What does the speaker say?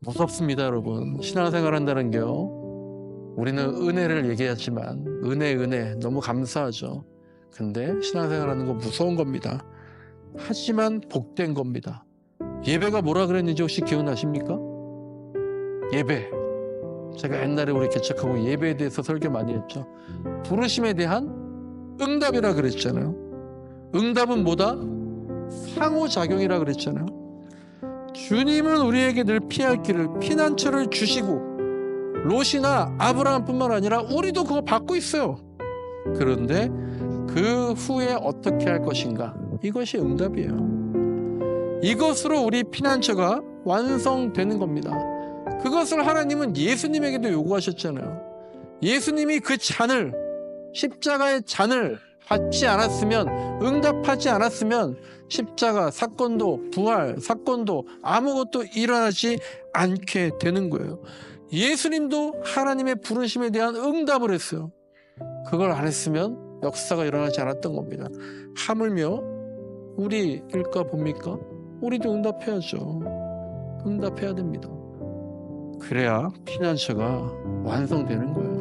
무섭습니다, 여러분. 신앙생활 한다는 게요. 우리는 은혜를 얘기하지만 은혜, 은혜 너무 감사하죠. 근데 신앙생활 하는 거 무서운 겁니다. 하지만 복된 겁니다. 예배가 뭐라 그랬는지 혹시 기억나십니까? 예배. 제가 옛날에 우리 개척하고 예배에 대해서 설교 많이 했죠. 부르심에 대한 응답이라 그랬잖아요. 응답은 뭐다? 상호작용이라 그랬잖아요. 주님은 우리에게 늘 피할 길을 피난처를 주시고 롯이나 아브라함뿐만 아니라 우리도 그거 받고 있어요. 그런데 그 후에 어떻게 할 것인가? 이것이 응답이에요. 이것으로 우리 피난처가 완성되는 겁니다. 그것을 하나님은 예수님에게도 요구하셨잖아요. 예수님이 그 잔을 십자가의 잔을 받지 않았으면 응답하지 않았으면 십자가 사건도 부활 사건도 아무것도 일어나지 않게 되는 거예요. 예수님도 하나님의 부르심에 대한 응답을 했어요. 그걸 안 했으면 역사가 일어나지 않았던 겁니다. 하물며 우리일까 봅니까? 우리도 응답해야죠. 응답해야 됩니다. 그래야 피난처가 완성되는 거예요.